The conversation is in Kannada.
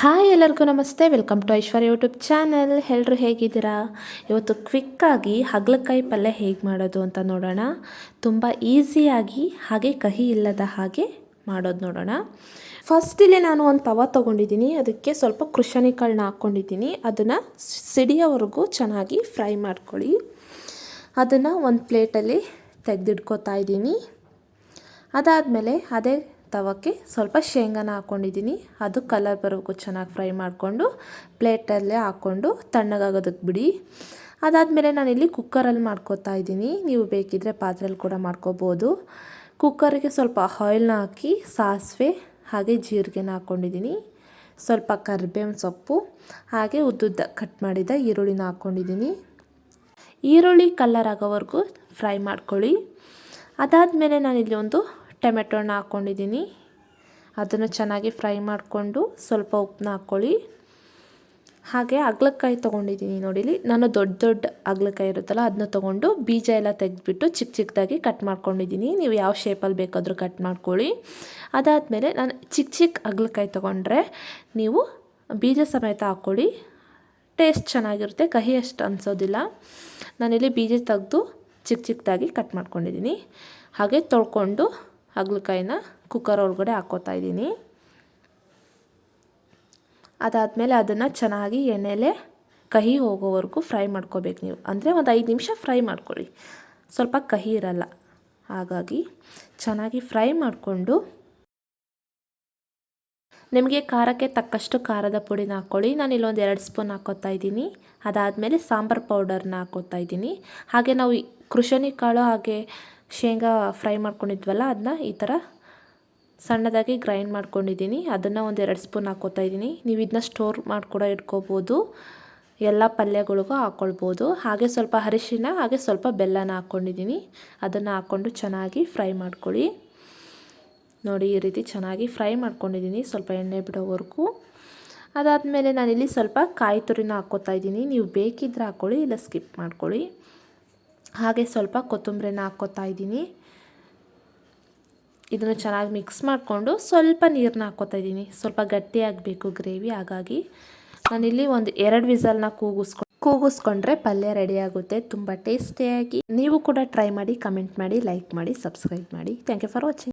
ಹಾಯ್ ಎಲ್ಲರಿಗೂ ನಮಸ್ತೆ. Welcome to Aishwarya YouTube channel. ಎಲ್ಲರೂ ಹೇಗಿದ್ದೀರಾ? ಇವತ್ತು ಕ್ವಿಕ್ಕಾಗಿ ಹಗಲಕಾಯಿ ಪಲ್ಯ ಹೇಗೆ ಮಾಡೋದು ಅಂತ ನೋಡೋಣ. ತುಂಬ ಈಸಿಯಾಗಿ, ಹಾಗೆ ಕಹಿ ಇಲ್ಲದ ಹಾಗೆ ಮಾಡೋದು ನೋಡೋಣ. ಫಸ್ಟ್ ಇಲ್ಲಿ ನಾನು ಒಂದು ತವ ತೊಗೊಂಡಿದ್ದೀನಿ. ಅದಕ್ಕೆ ಸ್ವಲ್ಪ ಕೃಷಣಿ ಕಾಳನ್ನ ಹಾಕ್ಕೊಂಡಿದ್ದೀನಿ. ಅದನ್ನು ಸಿಡಿಯೋವರೆಗೂ ಚೆನ್ನಾಗಿ ಫ್ರೈ ಮಾಡ್ಕೊಳ್ಳಿ. ಅದನ್ನು ಒಂದು ಪ್ಲೇಟಲ್ಲಿ ತೆಗೆದಿಟ್ಕೋತಾ ಇದ್ದೀನಿ. ಅದಾದಮೇಲೆ ಅದೇ ತವಕ್ಕೆ ಸ್ವಲ್ಪ ಶೇಂಗಾನ ಹಾಕ್ಕೊಂಡಿದ್ದೀನಿ ಅದು ಕಲರ್ ಬರೋಕ್ಕೂ ಚೆನ್ನಾಗಿ ಫ್ರೈ ಮಾಡಿಕೊಂಡು ಪ್ಲೇಟಲ್ಲೇ ಹಾಕ್ಕೊಂಡು ತಣ್ಣಗಾಗೋದಕ್ಕೆ ಬಿಡಿ. ಅದಾದಮೇಲೆ ನಾನಿಲ್ಲಿ ಕುಕ್ಕರಲ್ಲಿ ಮಾಡ್ಕೋತಾ ಇದ್ದೀನಿ. ನೀವು ಬೇಕಿದ್ದರೆ ಪಾತ್ರೆಯಲ್ಲಿ ಕೂಡ ಮಾಡ್ಕೋಬೋದು. ಕುಕ್ಕರಿಗೆ ಸ್ವಲ್ಪ ಆಯಿಲ್ನ ಹಾಕಿ ಸಾಸಿವೆ ಹಾಗೆ ಜೀರಿಗೆನ ಹಾಕ್ಕೊಂಡಿದ್ದೀನಿ ಸ್ವಲ್ಪ ಕರಿಬೇವಿನ ಸೊಪ್ಪು ಹಾಗೆ ಉದ್ದುದ್ದ ಕಟ್ ಮಾಡಿದ ಈರುಳ್ಳಿನ ಹಾಕ್ಕೊಂಡಿದ್ದೀನಿ ಈರುಳ್ಳಿ ಕಲ್ಲರ್ ಆಗೋವರೆಗೂ ಫ್ರೈ ಮಾಡ್ಕೊಳ್ಳಿ. ಅದಾದಮೇಲೆ ನಾನಿಲ್ಲಿ ಒಂದು ಟೊಮೆಟೊನ ಹಾಕ್ಕೊಂಡಿದ್ದೀನಿ. ಅದನ್ನು ಚೆನ್ನಾಗಿ ಫ್ರೈ ಮಾಡಿಕೊಂಡು ಸ್ವಲ್ಪ ಉಪ್ಪನ್ನ ಹಾಕ್ಕೊಳ್ಳಿ. ಹಾಗೆ ಅಗ್ಲಕಾಯಿ ತೊಗೊಂಡಿದ್ದೀನಿ ನೋಡಿಲಿ ನಾನು ದೊಡ್ಡ ದೊಡ್ಡ ಅಗ್ಲಕಾಯಿ ಇರುತ್ತಲ್ಲ ಅದನ್ನ ತೊಗೊಂಡು ಬೀಜ ಎಲ್ಲ ತೆಗೆದ್ಬಿಟ್ಟು ಚಿಕ್ಕ ಚಿಕ್ಕದಾಗಿ ಕಟ್ ಮಾಡ್ಕೊಂಡಿದ್ದೀನಿ. ನೀವು ಯಾವ ಶೇಪಲ್ಲಿ ಬೇಕಾದರೂ ಕಟ್ ಮಾಡ್ಕೊಳ್ಳಿ. ಅದಾದಮೇಲೆ ನಾನು ಚಿಕ್ಕ ಚಿಕ್ಕ ಅಗ್ಲಕಾಯಿ ತೊಗೊಂಡ್ರೆ ನೀವು ಬೀಜ ಸಮೇತ ಹಾಕ್ಕೊಳ್ಳಿ. ಟೇಸ್ಟ್ ಚೆನ್ನಾಗಿರುತ್ತೆ ಕಹಿ ಅಷ್ಟು ಅನಿಸೋದಿಲ್ಲ. ನಾನಿಲ್ಲಿ ಬೀಜ ತೆಗೆದು ಚಿಕ್ಕ ಚಿಕ್ಕದಾಗಿ ಕಟ್ ಮಾಡ್ಕೊಂಡಿದ್ದೀನಿ. ಹಾಗೆ ತೊಳ್ಕೊಂಡು ಹಾಗಲಕಾಯಿನ ಕುಕ್ಕರ್ ಒಳಗಡೆ ಹಾಕೋತಾ ಇದ್ದೀನಿ. ಅದಾದಮೇಲೆ ಅದನ್ನು ಚೆನ್ನಾಗಿ ಎಣ್ಣೆಲೆ ಕಹಿ ಹೋಗೋವರೆಗೂ ಫ್ರೈ ಮಾಡ್ಕೋಬೇಕು ನೀವು. ಅಂದರೆ ಒಂದು ಐದು ನಿಮಿಷ ಫ್ರೈ ಮಾಡ್ಕೊಳ್ಳಿ. ಸ್ವಲ್ಪ ಕಹಿ ಇರಲ್ಲ. ಹಾಗಾಗಿ ಚೆನ್ನಾಗಿ ಫ್ರೈ ಮಾಡಿಕೊಂಡು ನಿಮಗೆ ಖಾರಕ್ಕೆ ತಕ್ಕಷ್ಟು ಖಾರದ ಪುಡಿನ ಹಾಕ್ಕೊಳ್ಳಿ ನಾನು ಇಲ್ಲೊಂದು ಎರಡು ಸ್ಪೂನ್ ಹಾಕೋತಾ ಇದ್ದೀನಿ. ಅದಾದಮೇಲೆ ಸಾಂಬಾರು ಪೌಡರ್ನ ಹಾಕೋತಾ ಇದ್ದೀನಿ. ಹಾಗೆ ನಾವು ಕೃಷಣಿ ಕಾಳು ಹಾಗೆ ಶೇಂಗಾ ಫ್ರೈ ಮಾಡ್ಕೊಂಡಿದ್ವಲ್ಲ ಅದನ್ನ ಈ ಥರ ಸಣ್ಣದಾಗಿ ಗ್ರೈಂಡ್ ಮಾಡ್ಕೊಂಡಿದ್ದೀನಿ. ಅದನ್ನು ಒಂದು ಎರಡು ಸ್ಪೂನ್ ಹಾಕ್ಕೋತಾ ಇದ್ದೀನಿ. ನೀವು ಇದನ್ನ ಸ್ಟೋರ್ ಮಾಡಿ ಕೂಡ ಇಟ್ಕೋಬೋದು. ಎಲ್ಲ ಪಲ್ಯಗಳಿಗೂ ಹಾಕ್ಕೊಳ್ಬೋದು ಹಾಗೆ ಸ್ವಲ್ಪ ಅರಿಶಿನ, ಹಾಗೆ ಸ್ವಲ್ಪ ಬೆಲ್ಲನ ಹಾಕ್ಕೊಂಡಿದ್ದೀನಿ ಅದನ್ನು ಹಾಕ್ಕೊಂಡು ಚೆನ್ನಾಗಿ ಫ್ರೈ ಮಾಡ್ಕೊಳ್ಳಿ. ನೋಡಿ, ಈ ರೀತಿ ಚೆನ್ನಾಗಿ ಫ್ರೈ ಮಾಡ್ಕೊಂಡಿದ್ದೀನಿ ಸ್ವಲ್ಪ ಎಣ್ಣೆ ಬಿಡೋವರೆಗೂ. ಅದಾದಮೇಲೆ ನಾನಿಲ್ಲಿ ಸ್ವಲ್ಪ ಕಾಯಿ ತುರಿನ ಹಾಕ್ಕೋತಾ ಇದ್ದೀನಿ. ನೀವು ಬೇಕಿದ್ರೆ ಹಾಕ್ಕೊಳ್ಳಿ ಇಲ್ಲ ಸ್ಕಿಪ್ ಮಾಡ್ಕೊಳ್ಳಿ. ಹಾಗೆ ಸ್ವಲ್ಪ ಕೊತ್ತಂಬರಿನ ಹಾಕ್ಕೋತಾ ಇದ್ದೀನಿ. ಇದನ್ನು ಚೆನ್ನಾಗಿ ಮಿಕ್ಸ್ ಮಾಡಿಕೊಂಡು ಸ್ವಲ್ಪ ನೀರನ್ನ ಹಾಕ್ಕೋತಾ ಇದ್ದೀನಿ. ಸ್ವಲ್ಪ ಗಟ್ಟಿಯಾಗಬೇಕು ಗ್ರೇವಿ ಹಾಗಾಗಿ ನಾನಿಲ್ಲಿ ಒಂದು ಎರಡು ವಿಸಲ್ನ ಕೂಗಿಸ್ಕೊ, ಕೂಗಿಸ್ಕೊಂಡ್ರೆ ಪಲ್ಯ ರೆಡಿಯಾಗುತ್ತೆ ತುಂಬ ಟೇಸ್ಟಿಯಾಗಿ ನೀವು ಕೂಡ ಟ್ರೈ ಮಾಡಿ ಕಮೆಂಟ್ ಮಾಡಿ ಲೈಕ್ ಮಾಡಿ ಸಬ್ಸ್ಕ್ರೈಬ್ ಮಾಡಿ. Thank you for watching